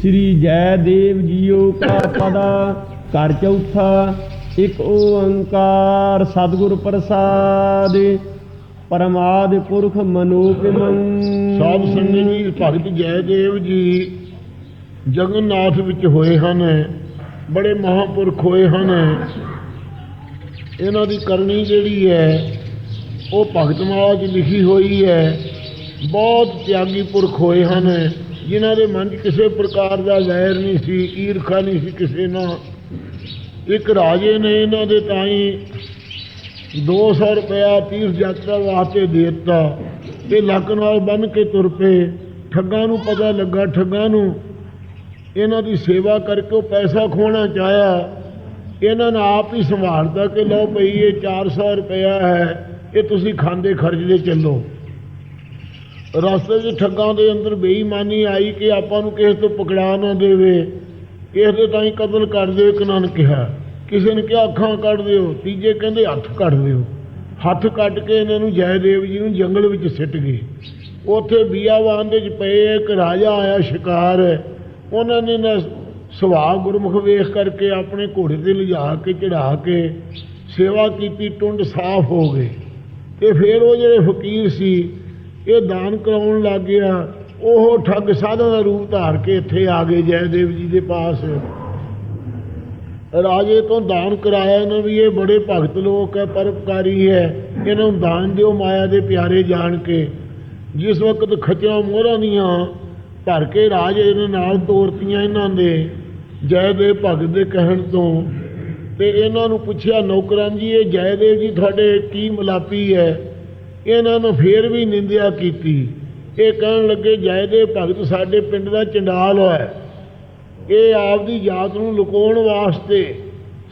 ਸ੍ਰੀ ਜੈ ਦੇਵ ਜੀਓ ਕਾ ਪਦਾ ਘਰ ਚੌਥਾ, ਇੱਕ ਓੰਕਾਰ ਸਤਿਗੁਰ ਪ੍ਰਸਾਦ ਪਰਮਾਦ ਪੁਰਖ ਮਨੋਪਿਮੰ ਸਾਧ ਸੰਗਤ ਜੀ, ਭਗਤ ਜੈਦੇਵ ਜੀ ਜਗਨਨਾਥ ਵਿੱਚ ਹੋਏ ਹਨ, ਬੜੇ ਮਹਾਪੁਰਖ ਹੋਏ ਹਨ। ਇਹਨਾਂ ਦੀ ਕਰਨੀ ਜਿਹੜੀ ਹੈ, ਉਹ ਭਗਤਮਾਲਾ 'ਚ ਲਿਖੀ ਹੋਈ ਹੈ। ਬਹੁਤ ਤਿਆਗੀ ਪੁਰਖ ਹੋਏ ਹਨ। ਜਿਨ੍ਹਾਂ ਦੇ ਮਨ 'ਚ ਕਿਸੇ ਪ੍ਰਕਾਰ ਦਾ ਵੈਰ ਨਹੀਂ ਸੀ, ਈਰਖਾ ਨਹੀਂ ਸੀ ਕਿਸੇ ਨਾਲ। ਇੱਕ ਰਾਜੇ ਨੇ ਇਹਨਾਂ ਦੇ ਤਾਈਂ 200 ਰੁਪਇਆ ਤੀਰਥ ਯਾਤਰਾ ਵਾਸਤੇ ਦੇ ਦਿੱਤਾ ਤੇ ਲੱਕ ਨਾਲ ਬੰਨ ਕੇ ਤੁਰ ਪਏ। ਠੱਗਾਂ ਨੂੰ ਪਤਾ ਲੱਗਾ, ਠੱਗਾਂ ਨੂੰ ਇਹਨਾਂ ਦੀ ਸੇਵਾ ਕਰਕੇ ਉਹ ਪੈਸਾ ਖੋਣਾ ਚਾਹਿਆ। ਇਹਨਾਂ ਨੇ ਆਪ ਹੀ ਸੰਭਾਲਦਾ ਕਿ ਲਓ ਭਈ ਇਹ 400 ਰੁਪਇਆ ਹੈ, ਇਹ ਤੁਸੀਂ ਖਾਂਦੇ ਖਰਚਦੇ ਚੱਲੋ। ਰਸਤੇ 'ਚ ਠੱਗਾਂ ਦੇ ਅੰਦਰ ਬੇਈਮਾਨੀ ਆਈ ਕਿ ਆਪਾਂ ਨੂੰ ਕਿਸੇ ਤੋਂ ਪਕੜਾ ਨਾ ਦੇਵੇ। ਕਿਸੇ ਦੇ ਤਾਂ ਹੀ ਕਤਲ ਕਰ ਦਿਓ, ਇੱਕ ਨੇ ਕਿਹਾ। ਕਿਸੇ ਨੇ ਕਿਹਾ ਅੱਖਾਂ ਕੱਢ ਦਿਓ, ਤੀਜੇ ਕਹਿੰਦੇ ਹੱਥ ਕੱਢ ਦਿਓ। ਹੱਥ ਕੱਟ ਕੇ ਇਹਨਾਂ ਨੂੰ ਜੈਦੇਵ ਜੀ ਨੂੰ ਜੰਗਲ ਵਿੱਚ ਸਿੱਟ ਗਏ। ਉੱਥੇ ਬੀਆਵਾਨ ਦੇ ਵਿੱਚ ਪਏ ਇੱਕ ਰਾਜਾ ਆਇਆ ਸ਼ਿਕਾਰ। ਉਹਨਾਂ ਨੇ ਨਾ ਸੁਭਾਅ ਗੁਰਮੁਖ ਵੇਖ ਕਰਕੇ ਆਪਣੇ ਘੋੜੇ ਤੇ ਲਿਜਾ ਕੇ ਚੜਾ ਕੇ ਸੇਵਾ ਕੀਤੀ, ਟੁੰਡ ਸਾਫ਼ ਹੋ ਗਏ। ਤੇ ਫਿਰ ਉਹ ਜਿਹੜੇ ਫਕੀਰ ਸੀ ਇਹ ਦਾਨ ਕਰਾਉਣ ਲੱਗ ਗਿਆ। ਉਹ ਠੱਗ ਸਾਧਾਂ ਦਾ ਰੂਪ ਧਾਰ ਕੇ ਇੱਥੇ ਆ ਗਏ ਜੈਦੇਵ ਜੀ ਦੇ ਪਾਸ। ਰਾਜੇ ਤੋਂ ਦਾਨ ਕਰਾਇਆ ਇਹਨਾਂ ਵੀ ਇਹ ਬੜੇ ਭਗਤ ਲੋਕ ਹੈ ਪਰਪਕਾਰੀ ਹੈ। ਇਹਨਾਂ ਨੂੰ ਦਾਨ ਦਿਓ ਮਾਇਆ ਦੇ ਪਿਆਰੇ ਜਾਣ ਕੇ। ਜਿਸ ਵਕਤ ਖਚਰਾਂ ਮੋਹਰਾਂ ਦੀਆਂ ਧਰ ਕੇ ਰਾਜੇ ਨੇ ਨਾਲ ਤੋਰਤੀਆਂ ਇਹਨਾਂ ਦੇ ਜੈਦੇਵ ਭਗਤ ਦੇ ਕਹਿਣ ਤੋਂ। ਤੇ ਇਹਨਾਂ ਨੂੰ ਪੁੱਛਿਆ ਨੌਕਰਾਂ ਜੀ, ਇਹ ਜੈਦੇਵ ਜੀ ਤੁਹਾਡੇ ਕੀ ਮਲਾਪੀ ਹੈ? ਇਹਨਾਂ ਨੂੰ ਫੇਰ ਵੀ ਨਿੰਦਿਆ ਕੀਤੀ। ਇਹ ਕਹਿਣ ਲੱਗੇ ਜੈਦੇਵ ਭਗਤ ਸਾਡੇ ਪਿੰਡ ਦਾ ਚੰਡਾਲ ਹੋਇਆ ਇਹ ਆਪਦੀ ਜਾਤ ਨੂੰ ਲੁਕਾਉਣ ਵਾਸਤੇ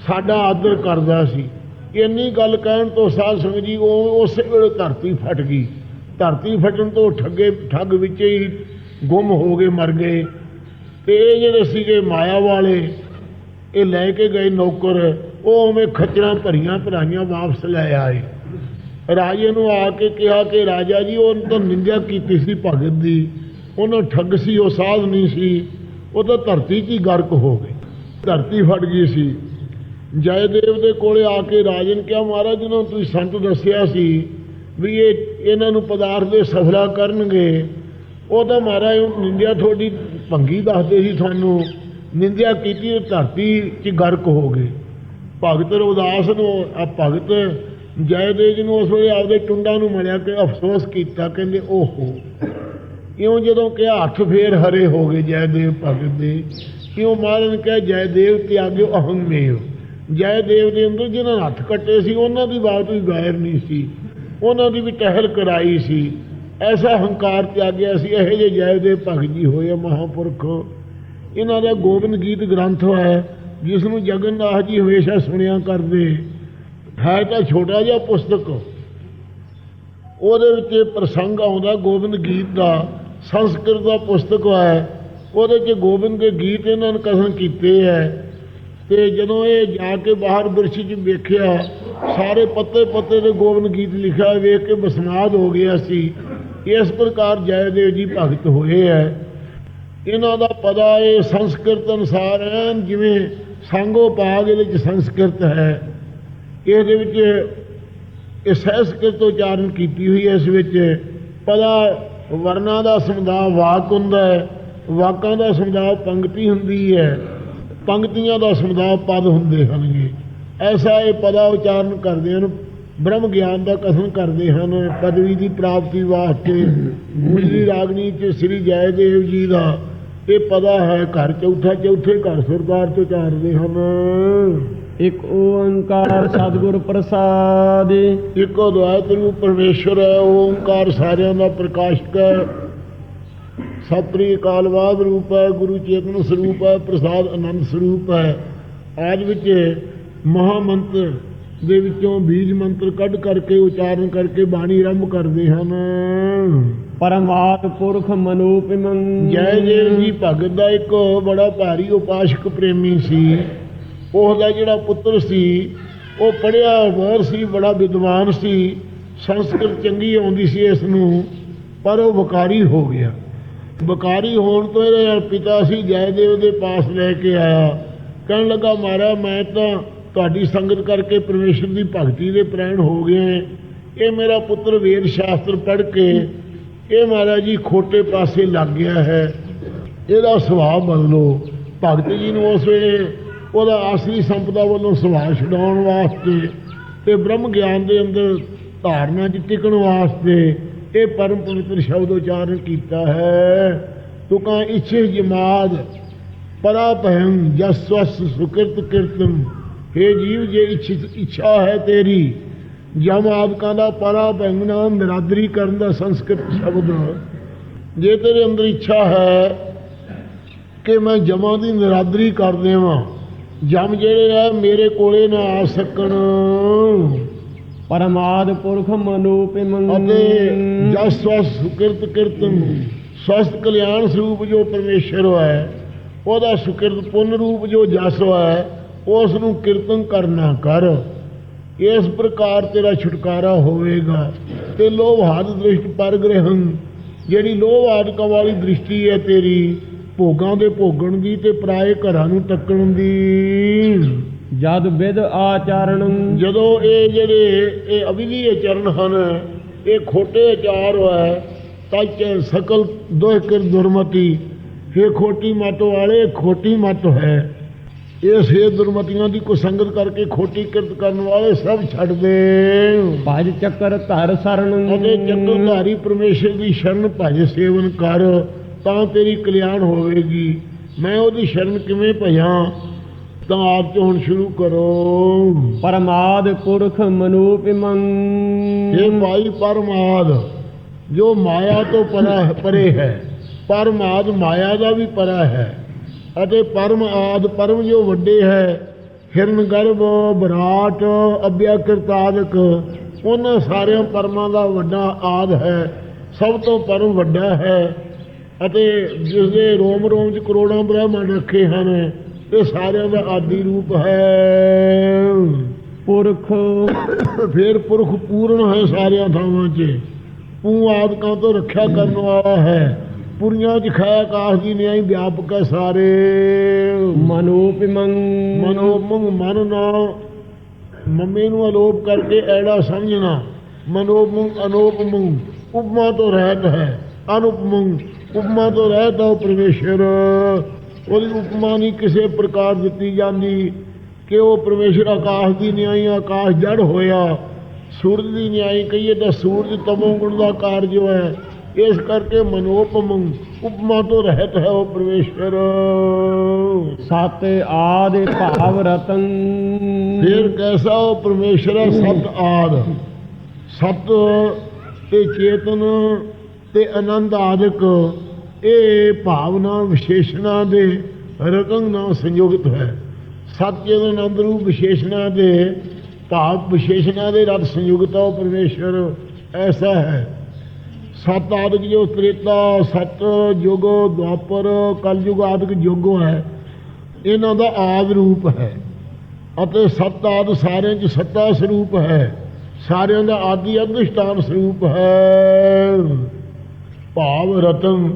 ਸਾਡਾ ਆਦਰ ਕਰਦਾ ਸੀ। ਇੰਨੀ ਗੱਲ ਕਹਿਣ ਤੋਂ ਸਾਧ ਸੰਗਤ ਜੀ, ਉਹ ਉਸੇ ਵੇਲੇ ਧਰਤੀ ਫਟ ਗਈ। ਧਰਤੀ ਫਟਣ ਤੋਂ ਠੱਗੇ, ਠੱਗ ਵਿੱਚ ਹੀ ਗੁੰਮ ਹੋ ਗਏ, ਮਰ ਗਏ। ਤੇ ਇਹ ਜਿਹੜੇ ਸੀਗੇ ਮਾਇਆ ਵਾਲੇ, ਇਹ ਲੈ ਕੇ ਗਏ ਨੌਕਰ। ਉਹ ਉਵੇਂ ਖੱਚਰਾਂ ਭਰੀਆਂ ਭਰਾਈਆਂ ਵਾਪਸ ਲੈ ਆਏ। ਰਾਜੇ ਨੂੰ ਆ ਕੇ ਕਿਹਾ ਕਿ ਰਾਜਾ ਜੀ, ਉਹ ਤਾਂ ਨਿੰਦਿਆ ਕੀਤੀ ਸੀ ਭਗਤ ਦੀ। ਉਹਨਾਂ ਠੱਗ ਸੀ, ਉਹ ਸਾਧ ਨਹੀਂ ਸੀ। ਉਹ ਤਾਂ ਧਰਤੀ 'ਚ ਹੀ ਗਰਕ ਹੋ ਗਈ। ਧਰਤੀ ਫਟ ਗਈ ਸੀ। ਜੈਦੇਵ ਦੇ ਕੋਲੇ ਆ ਕੇ ਰਾਜੇ ਨੇ ਕਿਹਾ, ਮਹਾਰਾਜ ਜੀ ਨੂੰ ਤੁਸੀਂ ਸੰਤ ਦੱਸਿਆ ਸੀ ਵੀ ਇਹ, ਇਹਨਾਂ ਨੂੰ ਪਦਾਰਥ ਦੇ ਸਫਲਾ ਕਰਨਗੇ, ਉਹ ਤਾਂ ਮਹਾਰਾਜ ਨਿੰਦਿਆ ਤੁਹਾਡੀ ਭੰਗੀ ਦੱਸਦੇ ਸੀ ਤੁਹਾਨੂੰ ਨਿੰਦਿਆ ਕੀਤੀ ਤੇ ਧਰਤੀ 'ਚ ਗਰਕ ਹੋ ਗਏ। ਭਗਤ ਉਦਾਸ ਨੂੰ ਆ ਭਗਤ ਜੈਦੇਵ ਜੀ ਨੂੰ ਉਸ ਵੇਲੇ ਆਪਦੇ ਟੁੰਡਾਂ ਨੂੰ ਮਿਲਿਆ ਕਿ ਅਫਸੋਸ ਕੀਤਾ, ਕਹਿੰਦੇ, ਓਹੋ। ਇਉਂ ਜਦੋਂ ਕਿ ਹੱਥ ਫੇਰ ਹਰੇ ਹੋ ਗਏ ਜੈਦੇਵ ਭਗਤ ਦੇ। ਇਉਂ ਮਹਾਰਾਜ ਨੇ ਕਿਹਾ, ਜੈਦੇਵ ਤਿਆਗਿਓ ਅਹੰਮੇਵ ਜੈਦੇਵ ਦੇ ਅੰਦਰ ਜਿਹਨਾਂ ਨੇ ਹੱਥ ਕੱਟੇ ਸੀ, ਉਹਨਾਂ ਦੀ ਬਾਤ ਵੀ ਗੈਰ ਨਹੀਂ ਸੀ। ਉਹਨਾਂ ਦੀ ਵੀ ਟਹਿਲ ਕਰਾਈ ਸੀ। ਐਸਾ ਹੰਕਾਰ ਤਿਆਗਿਆ ਸੀ, ਇਹੋ ਜਿਹੇ ਜੈਦੇਵ ਭਗਤ ਜੀ ਹੋਏ ਆ ਮਹਾਂਪੁਰਖ। ਇਹਨਾਂ ਦਾ ਗੋਬਿੰਦ ਗੀਤ ਗ੍ਰੰਥ ਹੈ, ਜਿਸ ਨੂੰ ਜਗਨਨਾਥ ਜੀ ਹਮੇਸ਼ਾ ਸੁਣਿਆ ਕਰਦੇ। ਹੈ ਤਾਂ ਛੋਟਾ ਜਿਹਾ ਪੁਸਤਕ। ਉਹਦੇ ਵਿੱਚ ਇਹ ਪ੍ਰਸੰਗ ਆਉਂਦਾ, ਗੋਬਿੰਦ ਗੀਤ ਦਾ, ਸੰਸਕ੍ਰਿਤ ਦਾ ਪੁਸਤਕ ਹੈ। ਉਹਦੇ 'ਚ ਗੋਬਿੰਦ ਦੇ ਗੀਤ ਇਹਨਾਂ ਨੇ ਕਥਨ ਕੀਤੇ ਹੈ। ਤੇ ਜਦੋਂ ਇਹ ਜਾ ਕੇ ਬਾਹਰ ਬਿਰਛ 'ਚ ਵੇਖਿਆ, ਸਾਰੇ ਪੱਤੇ ਪੱਤੇ ਦੇ ਗੋਬਿੰਦ ਗੀਤ ਲਿਖਿਆ, ਵੇਖ ਕੇ ਬਸਮਾਦ ਹੋ ਗਿਆ ਸੀ ਇਸ ਪ੍ਰਕਾਰ ਜੈਦੇਵ ਜੀ ਭਗਤ ਹੋਏ ਹੈ। ਇਹਨਾਂ ਦਾ ਪਦਾ ਇਹ ਸੰਸਕ੍ਰਿਤ ਅਨੁਸਾਰ ਐਨ ਜਿਵੇਂ ਸੰਗੋ ਪਾਗ ਇਹਦੇ ਵਿੱਚ ਸੰਸਕ੍ਰਿਤ ਹੈ। ਇਹਦੇ ਵਿੱਚ ਇਹ ਸੰਸਕ੍ਰਿਤ ਉਚਾਰਨ ਕੀਤੀ ਹੋਈ ਹੈ, ਇਸ ਵਿੱਚ ਪਦਾ ਵਰਨਾ ਦਾ ਸਮਝਾ ਵਾਕ ਹੁੰਦਾ ਹੈ, ਵਾਕਾਂ ਦਾ ਸਮਝਾ ਪੰਕਤੀ ਹੁੰਦੀ ਹੈ, ਪੰਕਤੀਆਂ ਦਾ ਸਮਝਾ ਪਦ ਹੁੰਦੇ ਹਨਗੇ ਐਸਾ ਇਹ ਪਦਾ ਉਚਾਰਨ ਕਰਦੇ ਹਨ, ਬ੍ਰਹਮ ਗਿਆਨ ਦਾ ਕਥਨ ਕਰਦੇ ਹਨ, ਪਦਵੀ ਦੀ ਪ੍ਰਾਪਤੀ ਵਾਸਤੇ ਗੁਜਰੀ ਰਾਗਨੀ ਚ ਸ੍ਰੀ ਜੈਦੇਵ ਜੀ ਦਾ ਇਹ ਪਦਾ ਹੈ, ਘਰ ਚੌਥਾ, ਚੌਥੇ ਘਰ ਸਰਦਾਰ ਚ ਉਚਾਰਦੇ ਹਨ। ਇੱਕ ਓੰਕਾਰ ਸਤਿਗੁਰ ਪ੍ਰਸਾਦ ਇੱਕੋ ਦੁਆਇਤ ਰੂਪ ਪਰਮੇਸ਼ਰ ਹੈ ਓੰਕਾਰ ਸਾਰਿਆਂ ਦਾ ਪ੍ਰਕਾਸ਼ਕ ਹੈ। ਸਤਿ ਅਕਾਲਵਾਦ ਰੂਪ ਹੈ ਗੁਰੂ ਚੇਤਨ ਸਰੂਪ ਹੈ ਪ੍ਰਸਾਦ ਆਨੰਦ ਸਰੂਪ ਹੈ। ਆਜ ਵਿੱਚ ਮਹਾ ਮੰਤਰ ਦੇ ਵਿੱਚੋਂ ਬੀਜ ਮੰਤਰ ਕੱਢ ਕਰਕੇ ਉਚਾਰਨ ਕਰਕੇ ਬਾਣੀ ਆਰੰਭ ਕਰਦੇ ਹਨ। ਪਰਮਾਤ ਪੁਰਖ ਮਨੋਪਿਮੰ ਜੈ ਦੇਵ ਜੀ ਭਗਤ ਦਾ ਇੱਕ ਬੜਾ ਭਾਰੀ ਉਪਾਸ਼ਕ ਪ੍ਰੇਮੀ ਸੀ। ਉਹਦਾ ਜਿਹੜਾ ਪੁੱਤਰ ਸੀ, ਉਹ ਪੜਿਆ ਹੋਰ ਸੀ, ਬੜਾ ਵਿਦਵਾਨ ਸੀ, ਸੰਸਕ੍ਰਿਤ ਚੰਗੀ ਆਉਂਦੀ ਸੀ ਇਸ ਨੂੰ, ਪਰ ਉਹ ਵਕਾਰੀ ਹੋ ਗਿਆ। ਵਕਾਰੀ ਹੋਣ ਤੋਂ ਇਹਦਾ ਪਿਤਾ ਸੀ, ਜੈਦੇਵ ਦੇ ਪਾਸ ਲੈ ਕੇ ਆਇਆ। ਕਹਿਣ ਲੱਗਾ ਮਾਰਾ ਮੈਂ ਤਾਂ ਤੁਹਾਡੀ ਸੰਗਤ ਕਰਕੇ ਪਰਮੇਸ਼ਰ ਦੀ ਭਗਤੀ ਦੇ ਪ੍ਰੈਣ ਹੋ ਗਏ ਇਹ ਮੇਰਾ ਪੁੱਤਰ ਵੇਦ ਸ਼ਾਸਤਰ ਪੜ੍ਹ ਕੇ, ਇਹ ਮਹਾਰਾਜ ਜੀ ਖੋਟੇ ਪਾਸੇ ਲੱਗ ਗਿਆ ਹੈ। ਇਹਦਾ ਸੁਭਾਅ ਬਦਲੋ। ਭਗਤ ਜੀ ਨੂੰ ਉਸ ਵੇਲੇ ਉਹਦਾ ਆਸਰੀ ਸੰਪਦਾ ਵੱਲੋਂ ਸੁਭਾਅ ਛਡਾਉਣ ਵਾਸਤੇ ਤੇ ਬ੍ਰਹਮ ਗਿਆਨ ਦੇ ਅੰਦਰ ਧਾਰਨਾ 'ਚ ਟਿਕਣ ਵਾਸਤੇ ਇਹ ਪਰਮ ਪਵਿੱਤਰ ਸ਼ਬਦ ਉਚਾਰਨ ਕੀਤਾ ਹੈ। ਤੁਕਾਂ ਇੱਛੇ ਜਮਾਦ, ਪਰਾ ਭੈੰ ਜਸਵਸ ਸੁਕਿਰਤ ਕੀਰਤਨ। हे ਜੀਵ, ਜੇ ਇੱਛ- ਇੱਛਾ ਹੈ ਤੇਰੀ, ਜਮ ਆਦਿਕਾਂ ਦਾ ਪਰਾ ਭੈਂਗ ਨਾਮ ਨਿਰਾਦਰੀ ਕਰਨ ਦਾ ਸੰਸਕ੍ਰਿਤ ਸ਼ਬਦ। ਜੇ ਤੇਰੇ ਅੰਦਰ ਇੱਛਾ ਹੈ ਕਿ ਮੈਂ ਜਮਾਂ ਦੀ ਨਿਰਾਦਰੀ ਕਰ ਦੇਵਾਂ ਜਮ ਜਿਹੜੇ ਆ ਮੇਰੇ ਕੋਲੇ ਨਾ ਆ ਸਕਣ। ਪਰਮਾਦ ਪੁਰਖ ਮਨੂਪਿਮੰ ਅਤੇ ਜਸ ਸੁਕਿਰਤ ਕੀਰਤਨ ਸਵਸਤ ਕਲਿਆਣ ਸਰੂਪ ਜੋ ਪਰਮੇਸ਼ਰ ਹੈ ਉਹਦਾ ਸੁਕਿਰਤ ਪੁੰਨ ਰੂਪ ਜੋ ਜਸ ਹੈ ਉਸ ਨੂੰ ਕੀਰਤਨ ਕਰਨਾ ਕਰ। ਇਸ ਪ੍ਰਕਾਰ ਤੇਰਾ ਛੁਟਕਾਰਾ ਹੋਵੇਗਾ। ਤੇ ਲੋਭ ਹੱਦ ਦ੍ਰਿਸ਼ਟ ਪਰਗ੍ਰਹੰ ਜਿਹੜੀ ਲੋਭ ਆਦਿਕਾਂ ਵਾਲੀ ਦ੍ਰਿਸ਼ਟੀ ਹੈ ਤੇਰੀ ਭੋਗਾਂ ਦੇ ਭੋਗਣ ਦੀ ਤੇ ਪਰਾਏ ਘਰਾਂ ਨੂੰ ਤੱਕਣ ਦੀ। ਜਦ ਵਿਦ ਆਚਰਣ। ਜਦੋਂ ਇਹ ਜਿਹੜੇ ਇਹ ਅਵਿਲੀ ਚਰਨ ਹਨ ਇਹ ਖੋਟੇ ਆਚਾਰ ਹੈ ਤੱਚ ਸਕਲ ਦੋਹ ਕਰ ਦੁਰਮਤੀ ਇਹ ਖੋਟੀ ਮਤ ਵਾਲੇ ਖੋਟੀ ਮਤ ਹੈ। ਇਸ ਇਹ ਦੁਰਮਤੀਆਂ ਦੀ ਕੁਸੰਗਤ ਕਰਕੇ ਖੋਟੀ ਕਿਰਤ ਕਰਨ ਵਾਲੇ ਸਭ ਛੱਡ ਦੇ। ਭਜ ਚੱਕਰ ਧਰ ਸਰਣ ਅਤੇ ਚੱਕਰਧਾਰੀ ਪਰਮੇਸ਼ਰ ਦੀ ਸ਼ਰਨ ਭਜ ਸੇਵਨ ਕਰ। ਤਾਂ ਤੇਰੀ ਕਲਿਆਣ ਹੋਵੇਗੀ। ਮੈਂ ਉਹਦੀ ਸ਼ਰਨ ਕਿਵੇਂ ਭਜਾਂ? ਤਾਂ ਆਪ ਤੋਂ ਹੁਣ ਸ਼ੁਰੂ ਕਰੋ। ਪਰਮਾਦ ਪੁਰਖ ਮਨੂਪਿਮੰ ਇਹ ਭਾਈ ਪਰਮਾਦ ਜੋ ਮਾਇਆ ਤੋਂ ਪਰਾ ਪਰੇ ਹੈ ਪਰਮਾਦ ਮਾਇਆ ਦਾ ਵੀ ਪਰਾ ਹੈ ਅਤੇ ਪਰਮ ਆਦ ਪਰਮ ਜੋ ਵੱਡੇ ਹੈ ਹਿਰਨ ਗਰਭ ਬਰਾਟ ਅਭਿਆਕ੍ਰਿਤ ਆਦਿਕ ਉਹਨਾਂ ਸਾਰਿਆਂ ਪਰਮਾਂ ਦਾ ਵੱਡਾ ਆਦ ਹੈ ਸਭ ਤੋਂ ਪਰਮ ਵੱਡਾ ਹੈ। ਅਤੇ ਜਿਸ ਦੇ ਰੋਮ ਰੋਮ ਚ ਕਰੋੜਾਂ ਬ੍ਰਹਮਣ ਰੱਖੇ ਹਨ ਇਹ ਸਾਰਿਆਂ ਦਾ ਆਦੀ ਰੂਪ ਹੈ। ਪੁਰਖ। ਫਿਰ ਪੁਰਖ ਪੂਰਨ ਹੈ ਸਾਰਿਆਂ ਥਾਵਾਂ 'ਚ। ਪੂ ਆਦਿਕਾਂ ਤੋਂ ਰੱਖਿਆ ਕਰਨ ਵਾਲਾ ਹੈ। ਪੁਰੀਆਂ 'ਚ ਖਾਇਆ ਆਕਾਸ਼ ਦੀ ਨਿਆਈ ਵਿਆਪਕ ਹੈ ਸਾਰੇ। ਮਨੂਪਿਮੰ। ਮਨੋ ਮੰਗ ਮਨ ਨਾ ਮੰਮੇ ਨੂੰ ਅਲੋਪ ਕਰਕੇ ਐੜਾ ਸਮਝਣਾ। ਮਨੋ ਮੰਗ ਅਨੋਪ ਮੰਗ ਉਪਮਾ ਤੋਂ ਰਹਿਤ ਹੈ। ਅਨੁਪ ਮੰਗ ਉਪਮਾ ਤੋਂ ਰਹਿਤ ਹੈ ਉਹ ਪਰਮੇਸ਼ਰ ਉਹਦੀ ਉਪਮਾ ਨਹੀਂ ਕਿਸੇ ਪ੍ਰਕਾਰ ਦਿੱਤੀ ਜਾਂਦੀ ਕਿ ਉਹ ਪਰਮੇਸ਼ਰ ਆਕਾਸ਼ ਦੀ ਨਿਆਈ ਆਕਾਸ਼ ਜੜ ਹੋਇਆ ਸੂਰਜ ਦੀ ਨਿਆਈ ਕਹੀਏ ਤਾਂ ਸੂਰਜ ਤਮੋ ਗੁਣ ਦਾ ਕਾਰਜ ਹੈ ਇਸ ਕਰਕੇ ਮਨੋਪਮ ਉਪਮਾ ਤੋਂ ਰਹਿਤ ਹੈ ਉਹ ਪਰਮੇਸ਼ਰ ਸਤ ਆਦਿ ਭਾਵ ਰਤਨ ਫਿਰ ਕੈਸਾ ਉਹ ਪਰਮੇਸ਼ਰ ਹੈ ਸਤ ਆਦ ਸਤ ਤੇ ਚੇਤਨ ਤੇ ਆਨੰਦ ਆਦਿਕ ਇਹ ਭਾਵਨਾ ਵਿਸ਼ੇਸ਼ਣਾ ਦੇ ਰਤਨ ਨਾਲ ਸੰਯੁਕਤ ਹੈ। ਸਤ ਚੇਤਨ ਆਨੰਦ ਰੂਪ ਵਿਸ਼ੇਸ਼ਣਾ ਦੇ ਭਾਵ ਵਿਸ਼ੇਸ਼ਣਾ ਦੇ ਰਤ ਸੰਯੁਕਤ ਉਹ ਪਰਮੇਸ਼ਰ ਐਸਾ ਹੈ। ਸਤ ਆਦਿਕ ਜੋ ਤ੍ਰੇਤਾ, ਸਤ ਯੁਗ ਦੁਆਪਰ ਕਲਯੁਗ ਆਦਿਕ ਯੁਗ ਹੈ। ਇਹਨਾਂ ਦਾ ਆਦ ਰੂਪ ਹੈ। ਅਤੇ ਸਤ ਆਦ ਸਾਰਿਆਂ 'ਚ ਸੱਤਾ ਸਰੂਪ ਹੈ। ਸਾਰਿਆਂ ਦਾ ਆਦੀ ਅਧਿਸ਼ਟਾਨ ਸਰੂਪ ਹੈ। ਭਾਵ ਰਤਨ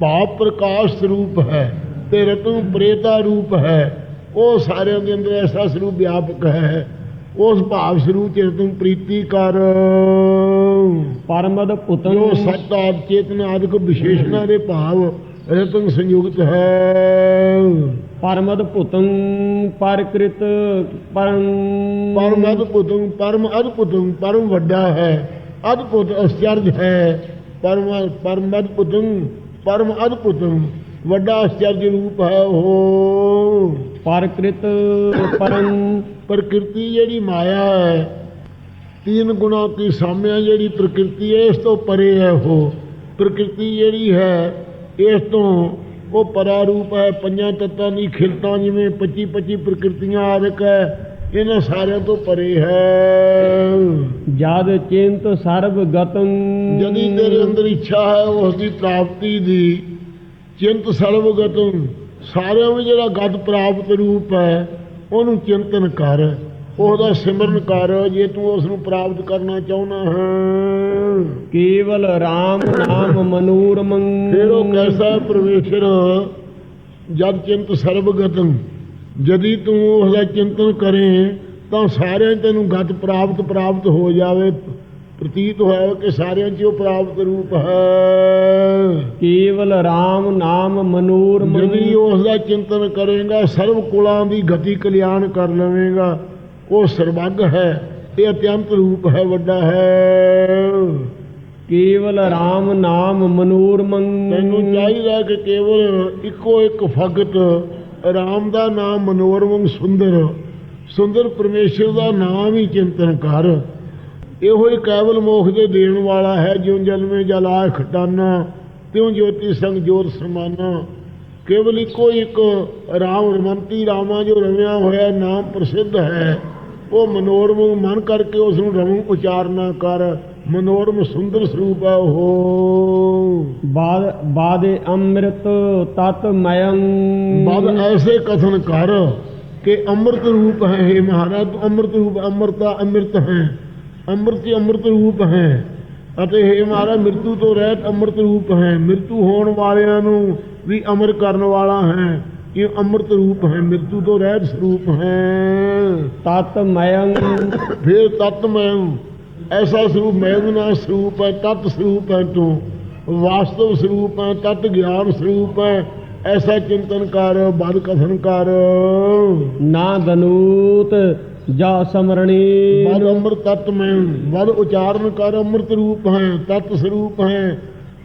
ਭਾਵ ਪ੍ਰਕਾਸ਼ ਸਰੂਪ ਹੈ ਤੇ ਰਤਨ ਪ੍ਰੇਤਾ ਰੂਪ ਹੈ। ਉਹ ਸਾਰਿਆਂ ਦੇ ਅੰਦਰ ਐਸਾ ਸਰੂਪ ਵਿਆਪਕ ਹੈ। ਉਸ ਭਾਵ ਸਰੂਪ ਚ ਰਤਨ ਪ੍ਰੀਤੀ ਕਰ। ਪਰਮਦ ਪੁਤਨ ਜੋ ਸਤ ਆਦ ਚੇਤਨ ਆਦਿਕ ਵਿਸ਼ੇਸ਼ਣਾ ਦੇ ਭਾਵ ਰਤਨ ਸੰਯੁਕਤ ਹੈ। ਪਰਮਦ ਪੁਤਨ ਪਰਕ੍ਰਿਤ ਪਰਮ ਪਰਮ ਅਦਭੁਤੰ ਪਰਮ ਅਦਭੁਤੰ ਪਰਮ ਵੱਡਾ ਹੈ। ਅਦਭੁਤ ਅਸਚਰਜ ਹੈ। ਪਰਮ ਪਰਮ ਅਦਭੁਤੰ ਪਰਮ ਅਦਭੁਤੰ ਵੱਡਾ ਅਸਚਰਜ ਰੂਪ ਹੈ ਉਹ। ਪਰਕ੍ਰਿਤ ਪਰਮ। ਪ੍ਰਕਿਰਤੀ ਜਿਹੜੀ ਮਾਇਆ ਹੈ ਤੀਨ ਗੁਣਾ ਦੀ ਸਾਮਿਆ ਜਿਹੜੀ ਪ੍ਰਕਿਰਤੀ ਹੈ ਇਸ ਤੋਂ ਪਰੇ ਹੈ ਉਹ। ਪ੍ਰਕਿਰਤੀ ਜਿਹੜੀ ਹੈ ਇਸ ਤੋਂ ਉਹ ਪਰਾ ਰੂਪ ਹੈ ਪੰਜਾਂ ਤੱਤਾਂ ਦੀ ਖਿਲਤਾਂ ਜਿਵੇਂ 25 25 ਪ੍ਰਕਿਰਤੀਆਂ ਆਦਿਕ ਹੈ। ਇਹਨਾਂ ਸਾਰਿਆਂ ਤੋਂ ਪਰੇ ਹੈ। ਜਦ ਚਿੰਤ ਸਰਬ ਗਤੰ। ਜਦੀ ਤੇਰੇ ਅੰਦਰ ਇੱਛਾ ਹੈ ਉਸ ਦੀ ਪ੍ਰਾਪਤੀ ਦੀ ਚਿੰਤ ਸਰਵਗਤੰ ਸਾਰਿਆਂ ਵਿੱਚ ਜਿਹੜਾ ਗਤ ਪ੍ਰਾਪਤ ਰੂਪ ਹੈ ਉਹਨੂੰ ਚਿੰਤਨ ਕਰ। ਉਹਦਾ ਸਿਮਰਨ ਕਰ ਜੇ ਤੂੰ ਉਸ ਨੂੰ ਪ੍ਰਾਪਤ ਕਰਨਾ ਚਾਹੁੰਦਾ ਹੈ। ਕੇਵਲ RAM ਨਾਮ ਮਨੂਰਮੰ। ਫਿਰ ਉਹ ਕੈਸਾ ਪਰਮੇਸ਼ਰ? ਜਦ ਚਿੰਤ ਸਰਬਗਤੰ ਜਦੀ ਤੂੰ ਉਸ ਦਾ ਚਿੰਤਨ ਕਰੇ ਤਾਂ ਸਾਰਿਆਂ ਤੈਨੂੰ ਗਤ ਪ੍ਰਾਪਤ ਪ੍ਰਾਪਤ ਹੋ ਜਾਵੇ। ਪ੍ਰਤੀਤ ਹੋਇਆ ਕਿ ਸਾਰਿਆਂ 'ਚ ਉਹ ਪ੍ਰਾਪਤ ਰੂਪ ਹੈ। ਕੇਵਲ RAM ਨਾਮ ਮਨੂਰਮੰ ਜਦੀ ਉਸ ਦਾ ਚਿੰਤਨ ਕਰੇਗਾ ਸਰਬ ਕੁਲਾਂ ਦੀ ਗਤੀ ਕਲਿਆਣ ਕਰ ਲਵੇਂਗਾ। ਉਹ ਸਰਬੱਗ ਹੈ ਇਹ ਅਤਿਅੰਤ ਰੂਪ ਹੈ ਵੱਡਾ ਹੈ। ਕੇਵਲ RAM ਨਾਮ ਮਨੂਰਮੰ ਤੈਨੂੰ ਚਾਹੀਦਾ ਕਿ ਕੇਵਲ ਇੱਕੋ ਇੱਕ ਭਗਤ ਰਾਮ ਦਾ ਨਾਮ ਮਨੋਰਮੰ ਸੁੰਦਰ ਸੁੰਦਰ ਪਰਮੇਸ਼ਰ ਦਾ ਨਾਮ ਹੀ ਚਿੰਤਨ ਕਰ। ਇਹੋ ਹੀ ਕੇਵਲ ਮੋਖ ਦੇ ਦੇਣ ਵਾਲਾ ਹੈ, ਜਿਉ ਜਨਮੇ ਜਲਾਇ ਖਟਾਨਾ ਤਿਉ ਜੋਤੀ ਸੰਗ ਜੋਤ ਸਮਾਨਾ। ਕੇਵਲ ਇੱਕੋ ਇੱਕ ਰਾਮ ਰਮੰਤੀ ਰਾਮਾ ਜੋ ਰਵਿਆ ਹੋਇਆ ਨਾਮ ਪ੍ਰਸਿੱਧ ਹੈ, ਉਹ ਮਨੋਰਮ ਮਨ ਕਰਕੇ ਉਸ ਨੂੰ ਰਮੂ ਉਚਾਰਨਾ ਕਰ। ਮਨੋਰਮ ਸੁੰਦਰ ਸਰੂਪ ਹੈ ਉਹ। ਬਾਦ ਬਾਦੇ ਅੰਮ੍ਰਿਤ ਤਤ ਮਯੰ। ਬਦ ਐਸੇ ਕਥਨ ਕਰ ਕਿ ਅੰਮ੍ਰਿਤ ਰੂਪ ਹੈ हे ਮਹਾਰਾਜ ਤੂੰ ਅੰਮ੍ਰਿਤ ਰੂਪ ਅੰਮ੍ਰਿਤਾ ਅੰਮ੍ਰਿਤ ਹੈ। ਅੰਮ੍ਰਿਤ ਹੀ ਅੰਮ੍ਰਿਤ ਰੂਪ ਹੈ। ਅਤੇ हे ਮਹਾਰਾਜ ਮ੍ਰਿਤੂ ਤੋਂ ਰਹਿਤ ਅੰਮ੍ਰਿਤ ਰੂਪ ਹੈ। ਮ੍ਰਿਤੂ ਹੋਣ ਵਾਲਿਆਂ ਨੂੰ ਵੀ ਅਮਰ ਕਰਨ ਵਾਲਾ ਹੈ। ਇਹ ਅੰਮ੍ਰਿਤ ਰੂਪ ਹੈ ਮ੍ਰਿਤੂ ਤੋਂ ਰਹਿਤ ਸਰੂਪ ਹੈ। ਤਤ ਮਯੰ। ਫਿਰ ਐਸਾ ਸਰੂਪ ਮੈਗਨਾ ਸਰੂਪ ਹੈ ਤਤ ਸਰੂਪ ਹੈ ਤੂੰ। ਵਾਸਤਵ ਸਰੂਪ ਹੈ ਤਤ ਗਿਆਨ ਸਰੂਪ ਹੈ। ਐਸਾ ਚਿੰਤਨ ਕਰ ਬਦ ਕਥਨ ਕਰ। ਨਾ ਦਨੂਤ ਜਾ ਸਮਰਣੀ। ਬਦ ਅੰਮ੍ਰਿਤ ਤਤਮੈ ਬਦ ਉਚਾਰਨ ਕਰ ਅੰਮ੍ਰਿਤ ਰੂਪ ਹੈ ਤਤ ਸਰੂਪ ਹੈ।